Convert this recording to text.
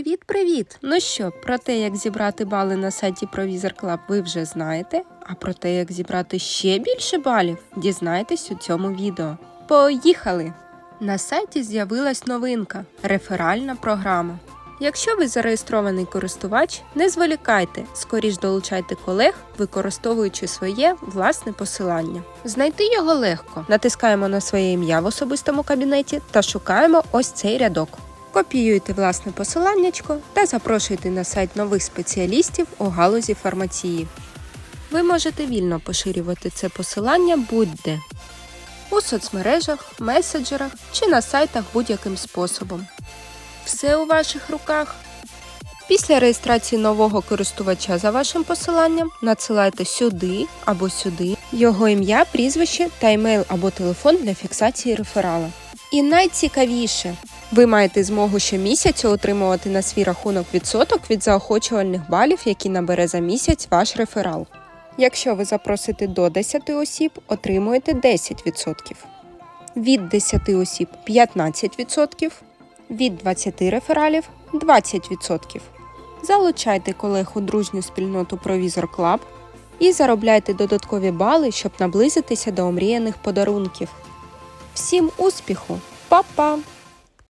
Привіт-привіт! Ну що, про те, як зібрати бали на сайті Provisor Club ви вже знаєте, а про те, як зібрати ще більше балів, дізнайтесь у цьому відео. Поїхали! На сайті з'явилась новинка реферальна програма. Якщо ви зареєстрований користувач, не зволікайте, скоріш долучайте колег, використовуючи своє власне посилання. Знайти його легко. Натискаємо на своє ім'я в особистому кабінеті та шукаємо ось цей рядок. Копіюйте власне посиланнячко та запрошуйте на сайт нових спеціалістів у галузі фармації. Ви можете вільно поширювати це посилання будь-де у соцмережах, меседжерах чи на сайтах будь-яким способом. Все у ваших руках. Після реєстрації нового користувача за вашим посиланням надсилайте сюди або сюди його ім'я, прізвище та емейл або телефон для фіксації реферала. І найцікавіше, ви маєте змогу щомісяця отримувати на свій рахунок відсоток від заохочувальних балів, які набере за місяць ваш реферал. Якщо ви запросите до 10 осіб, отримуєте 10%. Від 10 осіб 15%, від 20 рефералів 20%. Залучайте колег у дружню спільноту Provisor Club і заробляйте додаткові бали, щоб наблизитися до омріяних подарунків. Всім успіху! Па-па!